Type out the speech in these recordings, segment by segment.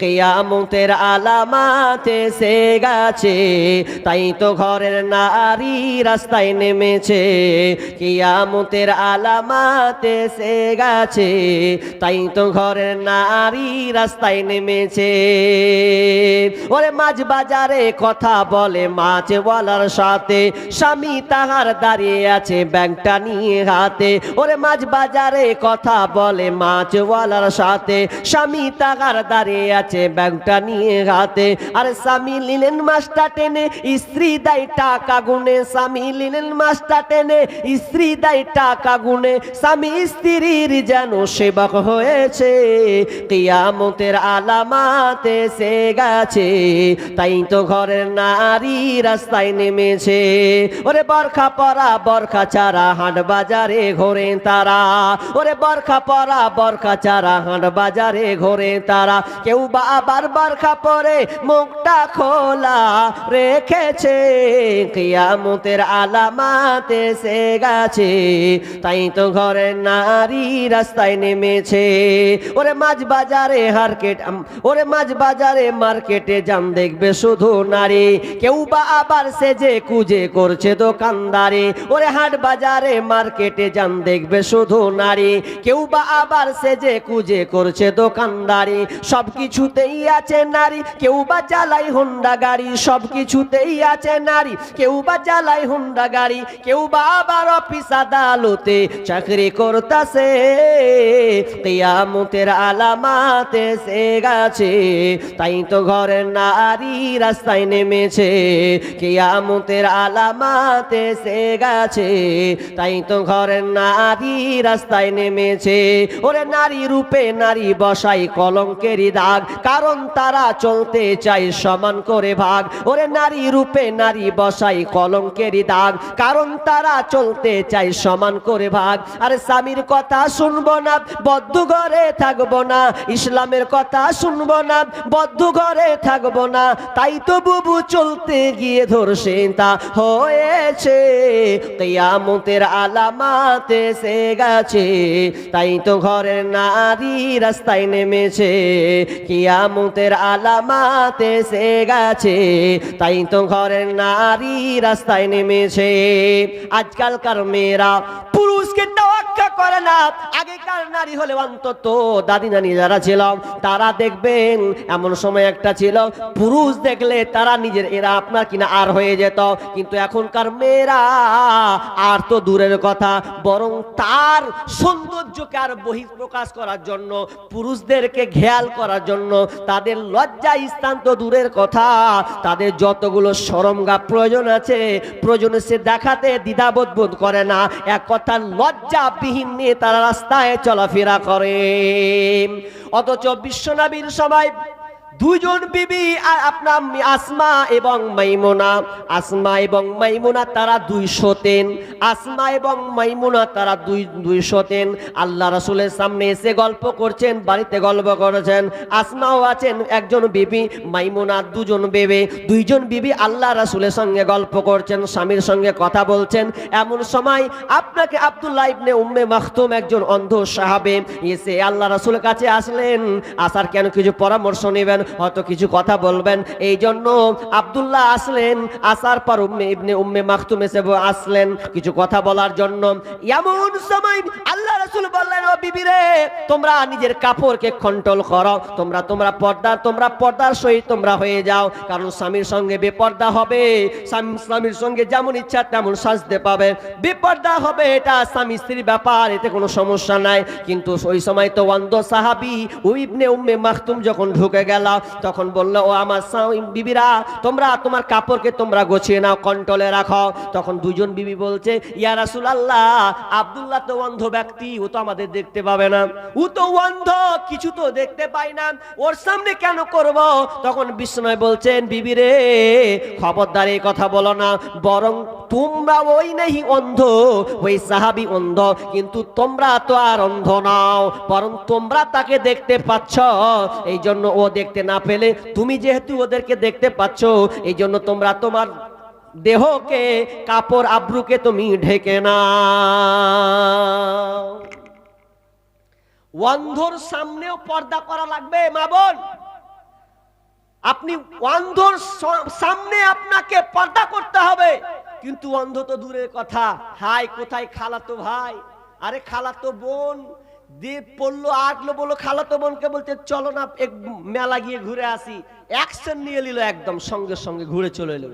কেয়ামতের আলামাতে সে গেছে। তাই তো ঘরের নারী রাস্তায় নেমেছে। কেয়ামতের আলামাতে সে গেছে। তাই তো ঘরের নারী রাস্তায় নেমেছে। ওরে মাছ বাজারে কথা বলে, মাছ বলার সাথে। স্বামী তাহার দাঁড়িয়ে আছে ব্যাংকটা নিয়ে হাতে। ওরে মাছ বাজারে কথা বলে, মাছ বলার সাথে। স্বামী তাহার দাঁড়িয়ে আছে ব্যাংকটা নিয়ে হাতে আরে স্বামী নিলেন মাছটা টেনে, স্ত্রী দেয় টাকা গুনে। স্বামী নিলেন মাছটা টেনে, স্ত্রী দেয় টাকা গুনে। স্বামী স্ত্রীর যেন সেবক হয়েছে, কিয়ামতের আলামাতে সে গেছে। তাই তো ঘরের নারী রাস্তায় নেমেছে। ওরে বরখা পরা, বরখা চারা হাট বাজারে ঘোরে তারা। ওরে বরখা পরা, বরখা চারা হাট বাজারে ঘোরে তারা। কেউ বা আবার বরখা পরে মুখটা খোলা রেখেছে। কিয়ামতের আলামাতে সে গেছে। তাই তো ঘরের নারী রাস্তায় নেমেছে। ওরে মাছ বাজারে হারকেট ওরে মাছ বাজারে মার্কেটে জাম দেখবে শুধু নারী। কেউ বা আবার সেজে কুজে করছে দোকানদারি। ওরে হাট বাজারে মার্কেটে যান দেখবে শুধু নারী। কেউ বা আবার সেজে কুজে করছে দোকানদারি। সব কিছুতেই আছে নারী। কেউ বা চালাই হোন্ডা গাড়ি সব কিছুতেই আছে নারী। কেউ বা চালাই হোন্ডা গাড়ি, কেউ বা আবার অফিস আদালতে চাকরি করতাছে। কিয়ামতের আলামাতে সে গেছে, তাই তো ঘরের নারী রাস্তায় নেমেছে। কিয়ামতের আলামাতে সে গেছে, তাই তো ঘরের নারী রাস্তায় নেমেছে। ওরে নারী রূপে নারী বসাই কলঙ্কেরই দাগ কারণ তারা চলতে চায় সমান করে ভাগ। ওরে নারী রূপে নারী বসাই কলঙ্কেরই দাগ। কারণ তারা চলতে চায় সমান করে ভাগ। আরে স্বামীর কথা শুনব না, বদ্ধ ঘরে থাকব না। ইসলামের কথা শুনব না, বদ্ধ ঘরে থাকব না। তাই তো বুবু চলতে গিয়ে ধরছে তা হয়েছে। কিয়ামতের আলামাতে সে গেছে। তাই তো ঘরের নারী রাস্তায় নেমেছে। কিয়ামতের আলামাতে সে গেছে। তাই তো ঘরের নারী রাস্তায় নেমেছে। আজকালকার মেয়েরা পুরুষকে তোয়াক্কা করে না। আগেকার নারী হলে অন্তত দাদি নানি যারা ছিল, তারা দেখবেন এমন সময় একটা ছিল, পুরুষ দেখলে তারা নিজের এরা আপনার কিনা আর হয়ে যেত। কিন্তু এখনকার মেয়েরা আর তো দূরের কথা, বরং তার সৌন্দর্যকে আর বহিঃপ্রকাশ করার জন্য, পুরুষদেরকে খেয়াল করার জন্য, তাদের লজ্জা স্থান তো দূরের কথা। তাদের যতগুলো সরমগা প্রয়োজন আছে, প্রয়োজনে সে দেখাতে দ্বিধাবোধ বোধ করে না। এক কথা লজ্জাবিহীন নিয়ে তারা রাস্তায় চলাফেরা করে। অথচ বিশ্বনাবীর সময় দুজন বিবি আপনার আসমা এবং মাইমুনা। আসমা এবং মাইমুনা, তারা দুইশো তেন। আসমা এবং মাইমুনা, তারা দুই দুই তেন। আল্লাহ রসুলের সামনে এসে গল্প করছেন, বাড়িতে গল্প করেছেন। আসমাও আছেন, একজন বিবি, মাইমুনা দুজন বেবে। দুইজন বিবি আল্লাহ রসুলের সঙ্গে গল্প করছেন, স্বামীর সঙ্গে কথা বলছেন। এমন সময় আপনাকে আব্দুল্লাহ ইবনে উম্মে মাখতুম একজন অন্ধ সাহাবে এসে আল্লাহ রসুলের কাছে আসলেন। আসার কেন কিছু পরামর্শ নেবেন? হয়তো কিছু কথা বলবেন। এই জন্য আব্দুল্লাহ আসলেন, আসার পর উম্মে ইবনে উম্মে মাখতুম এসে আসলেন কিছু কথা বলার জন্য। এমন সময় আল্লাহ রসুল বললেন, ও বিবিরে, তোমরা নিজের কাপড়কে কন্ট্রোল করো। তোমরা তোমরা পর্দা, তোমরা পর্দার সহিত তোমরা হয়ে যাও। কারণ স্বামীর সঙ্গে বেপর্দা হবে। স্বামী স্বামীর সঙ্গে যেমন ইচ্ছা তেমন সাজতে পাবে। বেপর্দা হবে এটা স্বামী স্ত্রীর ব্যাপার, এতে কোনো সমস্যা নাই। কিন্তু ওই সময় তো অন্ধ সাহাবি, ও ইবনে উম্মে মাখতুম যখন ঢুকে গেল তখন বলল, ও আমার বিবিরা, তোমরা তোমার কাপড়কে তোমরা গোছিয়ে নাও কন্ট্রোলে রাখো। তখন দুজন বিবি বলছে, ইয়া রাসুল আল্লাহ আবদুল্লাহ তো অন্ধ ব্যক্তি, ও তো আমাদের দেখতে পাবে না। ও তো অন্ধ, কিছু তো দেখতে পাই না, ওর সামনে কেন করব? তখন বিষ্ণয় বলছেন বিবিরে খবরদার এই কথা বলো না, বরং তোমরা ওই নেই অন্ধ, ওই সাহাবি অন্ধ, কিন্তু তোমরা তো আর অন্ধ নাও, বরং তোমরা তাকে দেখতে পাচ্ছ। এই জন্য ও দেখতে না পেলে তুমি যেহেতু ওদেরকে দেখতে পাচ্ছ এই জন্য তোমরা তোমার দেহকে, কাপড় আব্রুকে তুমি ঢেকে না অন্ধর সামনেও পর্দা করা লাগবে, মা বোন। আপনি অন্ধর সামনে আপনাকে পর্দা করতে হবে। কিন্তু অন্ধ তো দূরের কথা। হাই, কোথায় খালাতো ভাই? আরে খালাতো বোন দিয়ে পড়ল আটলো বলল, খালাতো বোনকে বলতে, চলো না, এক মেলা গিয়ে ঘুরে আসি। অ্যাকশন নিয়ে নিল একদম, সঙ্গে সঙ্গে ঘুরে চলে এলো।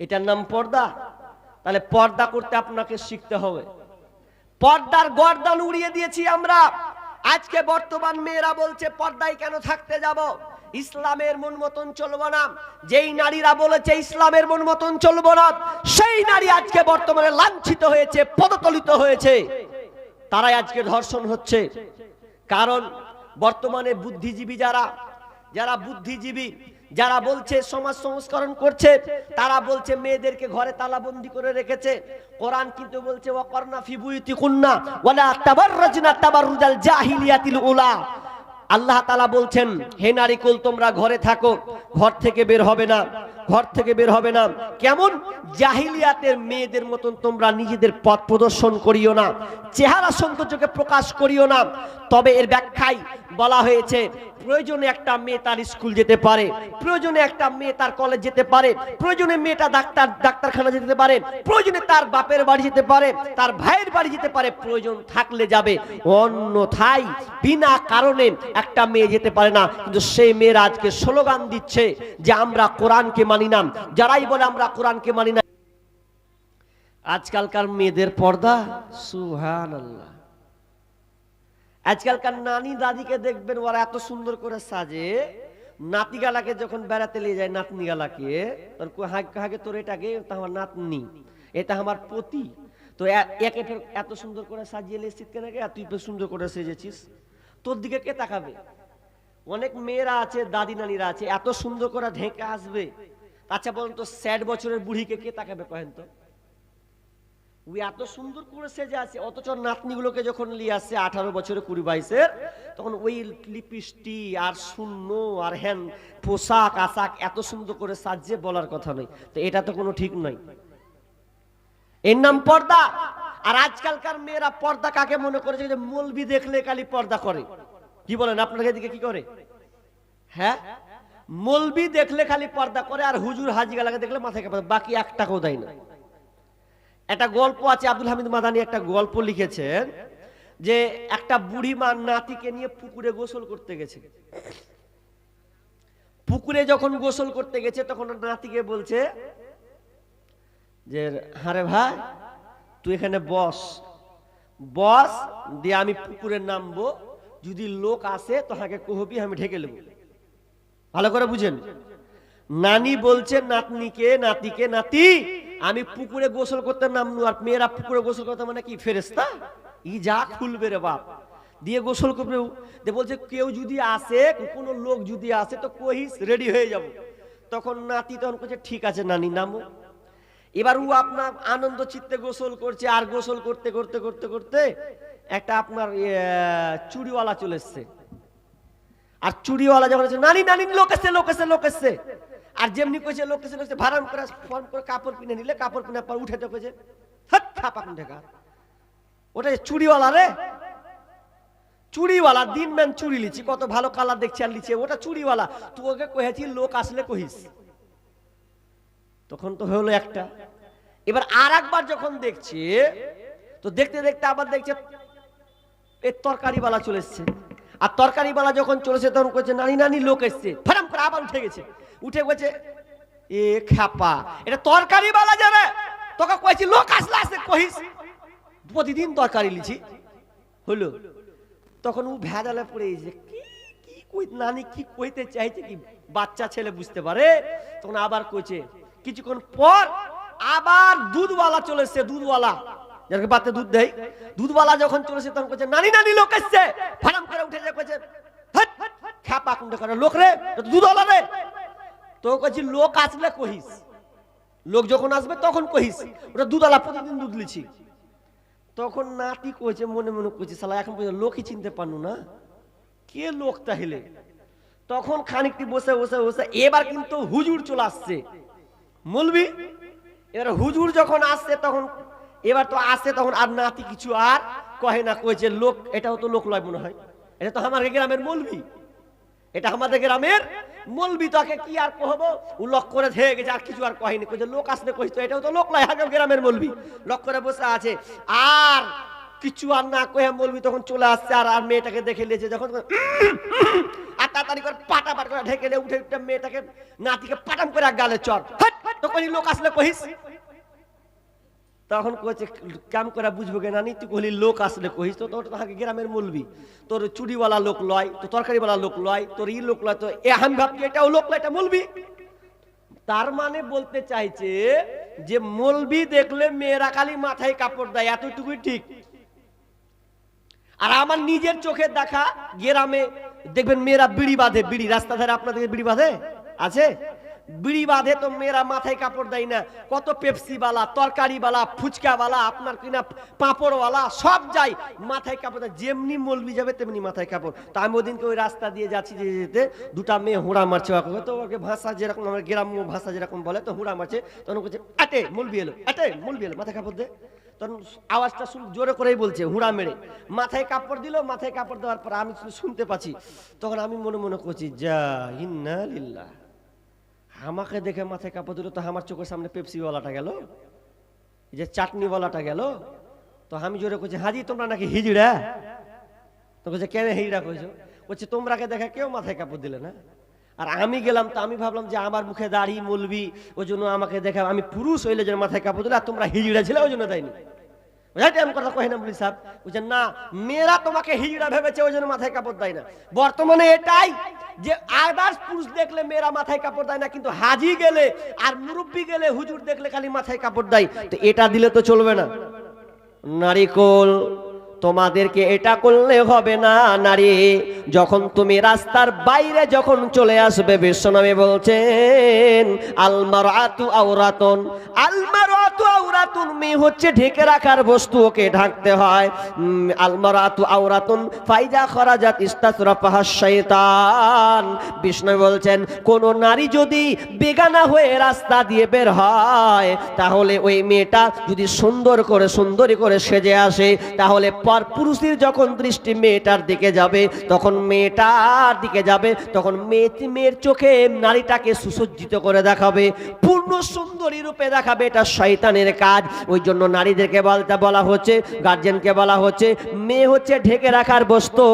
এটার নাম পর্দা। তাহলে পর্দা করতে আপনাকে শিখতে হবে। পর্দার গর্দান উড়িয়ে দিয়েছি আমরা। আজকে বর্তমান মেয়েরা বলছে, পর্দায় কেন থাকতে যাব? ইসলামের মন মতন চলবো না। যেই নারীরা বলেছে, ইসলামের মন মতন চলবো না, সেই নারী আজকে বর্তমানে লাঞ্ছিত হয়েছে, পদতলিত হয়েছে। তারাই আজকে ধর্ষণ হচ্ছে। কারণ বর্তমানে বুদ্ধিজীবী যারা যারা বুদ্ধিজীবী যারা বলছে সমাজ সংস্করণ করছে, তারা বলছে মেয়েদেরকে ঘরে তালাবন্দি করে রেখেছে। কোরআন কিন্তু বলছে উলা। আল্লাহ তালা বলছেন, হে নারীকুল, তোমরা ঘরে থাকো, ঘর থেকে বের হবে না, ঘর থেকে বের হবে না। কেমন? জাহিলিয়াতের মেয়েদের মতন তোমরা নিজেদের পথ প্রদর্শন করিও না, চেহারা সৌন্দর্যকে প্রকাশ করিও না। তবে এর ব্যাখ্যায় বলা হয়েছে, প্রয়োজনে একটা মেয়ে তার স্কুল যেতে পারে, প্রয়োজনে একটা মেয়ে তার কলেজ যেতে পারে, প্রয়োজনে মেয়েটা ডাক্তার, ডাক্তারখানা যেতে পারে, প্রয়োজনে তার বাপের বাড়ি যেতে পারে, তার ভাইয়ের বাড়ি যেতে পারে, প্রয়োজন থাকলে যাবে। অন্যথায়, বিনা কারণে একটা মেয়ে যেতে পারে না। কিন্তু সেই মেয়েরা আজকে স্লোগান দিচ্ছে যে আমরা কোরআনকে মানি না। যারাই বলে আমরা কোরআনকে মানি না। আজকালকার মেয়েদের পর্দা সুহান আল্লাহ আজকালকার নানি দাদিকে দেখবেন ওরা এত সুন্দর করে সাজে, নাতিগালাকে যখন বেড়াতে নিয়ে যায় নাতনি গালাকে তোর হাগে তোর এটাকে এটা আমার নাতনি, এটা আমার পতি। তো একে এত সুন্দর করে সাজিয়ে এসেছিস কেন? তুই সুন্দর করে সেজেছিস। তোর দিকে কে তাকাবে? অনেক মেয়েরা আছে, দাদি নানিরা আছে, এত সুন্দর করে ঢেকে আসবে। আচ্ছা বলুন তো, ষাট বছরের বুড়িকে কে তাকাবে কহেন তো? ওই এত সুন্দর করে সেজে আছে, অথচ নাতনিগুলোকে যখন নিয়ে আসছে আঠারো বছরের কুড়ি বাইশের, তখন ওই লিপিস্টি আর শূন্য আর হ্যান পোশাক আশাক এত সুন্দর করে সাজিয়ে বলার কথা নয়। তো এটা তো কোনো ঠিক নয়। এর নাম পর্দা। আর আজকালকার মেয়েরা পর্দা কাকে মনে করেছে? যে মলবি দেখলে খালি পর্দা করে। কি বলেন আপনাকে এদিকে কি করে? হ্যাঁ? মলবি দেখলে খালি পর্দা করে আর হুজুর হাজি গালাকে দেখলে মাথায় কাপড় বাকি এক টাকাও দেয় না। একটা গল্প আছে আব্দুল হামিদ মাদানি একটা গল্প লিখেছেন যে একটা বুড়ি মা নাতিকে নিয়ে পুকুরে গোসল করতে গেছে। পুকুরে যখন গোসল করতে গেছে, তখন নাতিকে বলছে যে, হারে ভাই, তুই এখানে বস। বস, দিয়ে আমি পুকুরে নামবো। যদি লোক আসে, তোহাকে কহবি, আমি ঢেকে নেব। ভালো করে বুঝেন। নানি বলছে, নাতনিকে, নাতিকে, নাতি আমি পুকুরে গোসল করতে নামনু আর মেয়েরা পুকুরে গোসল করতে মানে কি ফেরেস্তা ই যা খুলবে রে বাপ। দিয়ে গোসল করবে। দিয়ে বলছে, কেউ যদি আসে, কোনো লোক যদি আসে, তো কহিস রেডি হয়ে যাব। তখন নাতি তখন বলছে, ঠিক আছে নানি, নামো। এবার ও আপনার আনন্দ চিত্তে গোসল করছে, আর গোসল করতে করতে করতে করতে একটা আপনার চুড়িওয়ালা চলে এসছে। আর চুড়িওয়ালা যখন নানি নানি, লোক এসছে লোক এসছে লোক এসছে। আর যেমনি কইছে, লোক এসছে ভাড়াম করে, ফর্ম করে কাপড় কিনে নিলে, কাপড় কিনে পর উঠে তো কইছে হাত কোন ঢেকা ওটা চুড়িওয়ালা রে? চুড়িওয়ালা, দিন ম্যান চুড়ি লিছি কত ভালো কালার দেখছি আর লিছে ওটা চুড়িওয়ালা। তুই ওকে কহেছি লোক আসলে কহিস। তখন তো হলো একটা। এবার আর একবার যখন দেখছে, তো দেখতে দেখতে আবার দেখছে এই তরকারিওয়ালা চলে এসছে। আর তরকারিওয়ালা যখন চলেছে, তখন কইছে, নানি নানি, লোক এসছে। ফারাম করে আবার উঠে গেছে। উঠে গেছে এ খ্যাপা এটা তরকারি তরকারিওয়ালা যাবে তোকে কইছি লোক আসলে আসে কহিস প্রতিদিন তরকারি লিছি হলো তখন ও ভেজালে পড়ে গেছে কি কি কই নানি কি কইতে চাইছে কি বাচ্চা ছেলে বুঝতে পারে তখন আবার কইছে কিছুক্ষণ পর আবার দুধওয়ালা চলে এসছে দুধওয়ালা যাকে বাতে দুধ দেয় দুধওয়ালা যখন চলেছে তখন কইছে নানি নানি লোক এসছে ফারাম করে উঠে যায় কইছে খ্যাপা কুন্ড করে লোক রে দুধওয়ালা রে তো কইছি লোক আসলে কহিস। লোক যখন আসবে তখন কহিস। ওটা দুধওয়ালা প্রতিদিন দুধ লিছি তখন নাতি কইছে, মনে মনে কইছে, শালা, এখন পর্যন্ত লোকই চিনতে পারনু না। কে লোক তাহলে? তখন খানিকটি বসে বসে বসে, এবার কিন্তু হুজুর চলে আসছে। মলবি, এবার হুজুর যখন আসছে তখন, এবার তো আসছে তখন আর নাতি কিছু আর কহে না, কইছে, লোক, এটাও তো লোক লয় মনে হয়। এটা তো আমার গ্রামের মলবি। এটা আমাদের গ্রামের মলবি তাকে কি আর কহবো? ও লক করে ধেয়ে গেছে, আর কিছু আর কহেনি। কইছে, লোক আসলে কইছে তো, এটাও তো লোক নয় হাগে গ্রামের মলবি। লক করে বসে আছে। আর কিছু আর না কহে মলবি তখন চলে আসছে, আর আর মেয়েটাকে দেখে নিয়েছে, যখন আর তাড়াতাড়ি করে পাটা পাট করে ঢেকে উঠে উঠে মেয়েটাকে নাতিকে পাটাম করে গালে চট হাট! তো কই লোক আসলে কহিস তখন কইছে, কাম করে বুঝব কেন নি তুই কইলি লোক আসলে কহিস, তো তোর তাহাকে গ্রামের মলবি। তোর চুরিওয়ালা লোক লয় তো তরকারিওয়ালা লোক লয়, তোর ই লোক লয়, তো এ আমি ভাবছি এটাও লোক লয়, এটা মলবি। তার মানে বলতে চাইছে যে মলবি দেখলে মেয়েরা খালি মাথায় কাপড় দেয়, এতটুকুই ঠিক। আর আমার নিজের চোখে দেখা গ্রামে, দেখবেন মেয়েরা বিড়ি বাঁধে, বিড়ি রাস্তা ধারে আপনাদের বিড়ি বাঁধে? আছে? বিড়ি বাঁধে তো মেয়েরা মাথায় কাপড় দেয় না। কত পেপসিওয়ালা, তরকারিওয়ালা, ফুচকাওয়ালা, আপনার কিনা পাঁপড়ওয়ালা, সব যাই মাথায় কাপড় দেয়। যেমনি মলবি যাবে, তেমনি মাথায় কাপড়। তা আমি ওদিনকে ওই রাস্তা দিয়ে যাচ্ছি যেতে যেতে, দুটা মেয়ে হুড়া মারছে। তো ওকে ভাষা যেরকম, আমার গ্রাম্য ভাষা যেরকম বলে, তো হুড়া মারছে। তখন বলছে, আটে, মলবি এলো, আটে, মলবি এলো, মাথায় কাপড় দে। তখন আওয়াজটা শুন, জোরে করেই বলছে, হুড়া মেরে। মাথায় কাপড় দিল, মাথায় কাপড় দেওয়ার পর আমি শুনতে পাচ্ছি। তখন আমি মনে মনে করছি, যা, ইন্না লিল্লাহ। আমাকে দেখে মাথায় কাপড় দিল তো আমার চোখের সামনে পেপসিওয়ালাটা গেল। যে চাটনিওয়ালাটা গেল। তো আমি জোরে করছি হাজি, তোমরা নাকি হিজড়া? তো বলছে কেন হিজড়া কইছো? বলছে, তোমরাকে দেখে কেউ মাথায় কাপড় দিলে না। আর আমি গেলাম, তো আমি ভাবলাম যে আমার মুখে দাড়ি, মলবি, ওই জন্য আমাকে দেখে আমি পুরুষ হইলে যেন মাথায় কাপড় দিলে, আর তোমরা হিজড়া ছিলে, ওই জন্য দেয়নি। বুঝাইতে আমি না মেয়েরা তোমাকে হিজড়া ভেবেছে, ওই জন্য মাথায় কাপড় দেয় না। বর্তমানে এটাই যে আদার্স পুরুষ দেখলে মেয়েরা মাথায় কাপড় দেয় না, কিন্তু হাজি গেলে আর মুরব্বী গেলে হুজুর দেখলে খালি মাথায় কাপড় দেয়। তো এটা দিলে তো চলবে না। নারিকোল, তোমাদেরকে এটা করলে হবে না, নারী। যখন তুমি রাস্তার বাইরে যখন চলে আসবে বিশ্বনবী বলছেন আলমার আতু আউরাতন আলমার আতু আউরাতুন মেয়ে হচ্ছে ঢেকে রাখার বস্তু ওকে ঢাকতে হয়। আলমার আতু আউরাতুন ফাইজা খরাজাত ইস্তাসরাফাহা শয়তান বিষ্ণু বলছেন, কোন নারী যদি বেগানা হয়ে রাস্তা দিয়ে বের হয়, তাহলে ওই মেয়েটা যদি সুন্দর করে, সুন্দরী করে সেজে আসে, তাহলে পর পুরুষের যখন দৃষ্টি মেয়েটার দিকে যাবে, তখন মেয়েটার দিকে যাবে, তখন মেয়ে, মেয়ের চোখে নারীটাকে সুসজ্জিত করে দেখাবে, পূর্ণ সুন্দরী রূপে দেখাবে, এটা শয়তানের কাজ। ওই জন্য নারীদেরকে বলতে বলা হচ্ছে গার্জেনকে বলা হচ্ছে, মেয়ে হচ্ছে ঢেকে রাখার বস্তু,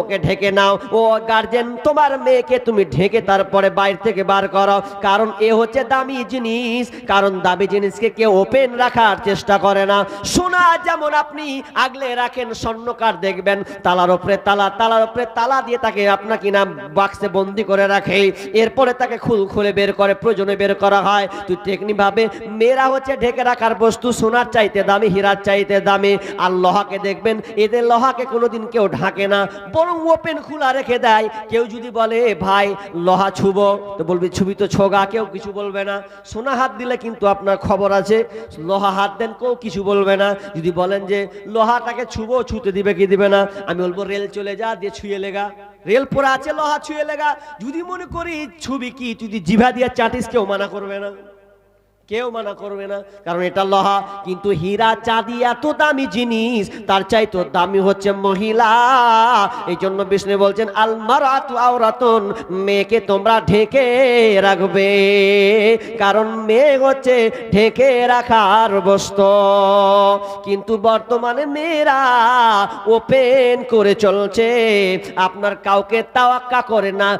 ওকে ঢেকে নাও। ও গার্জেন তোমার মেয়েকে তুমি ঢেকে তারপরে বাইরে থেকে বার করো, কারণ এ হচ্ছে দামি জিনিস, কারণ দামি জিনিসকে কেউ ওপেন রাখার চেষ্টা করে না। সোনা যেমন আপনি আগলে রাখেন, স্বর্ণকার দেখবেন, তালার উপরে তালা, তালার উপরে তালা দিয়ে তাকে আপনাকে না বাক্সে বন্দি করে রাখে। এরপরে তাকে খুল খুলে বের করে, প্রয়োজনে বের করা হয়। তুই টেকনি ভাবে, মেয়েরা হচ্ছে ঢেকে রাখার বস্তু সোনার চাইতে দামি, হীরার চাইতে দামি। আর লোহাকে দেখবেন, এদের লোহাকে কোনোদিন কেউ ঢাকে না, বরং ওপেন খোলা রেখে দেয়। কেউ যদি বলে, "এ ভাই, লোহা ছুবো। তো বলবি, ছবি তো ছোগা, কেউ কিছু বলবে না। সোনা হাত দিলে কিন্তু আপনার খবর আছে, লোহা হাত দেন, কেউ কিছু বলবে না। যদি বলেন যে, লোহাটাকে ছুবো, ছুতে দিবে কি দিবে না? আমি বলব, রেল চলে যা, দিয়ে ছুঁয়ে লেগা রেল পরে আছে, লোহা ছুঁয়ে লেগা যদি মনে করি, ছবি কি? যদি জিভা দিয়ে চাটিস, কেউ মানা করবে না। কেউ মানা করবে না। কারণ এটা লোহা, কিন্তু হীরা চাঁদি এত দামি জিনিস, তার চাইতো দামি হচ্ছে মহিলা। এই জন্য বিষ্ণু বলছেন, আলমারাতু আওরাতুন, মেয়েকে তোমরা ঢেকে রাখবে। কারণ মেয়ে হচ্ছে ঢেকে রাখার বস্তু। কিন্তু বর্তমানে মেয়েরা ওপেন করে চলছে। আপনার কাউকে তাওয়াক্কা করে না।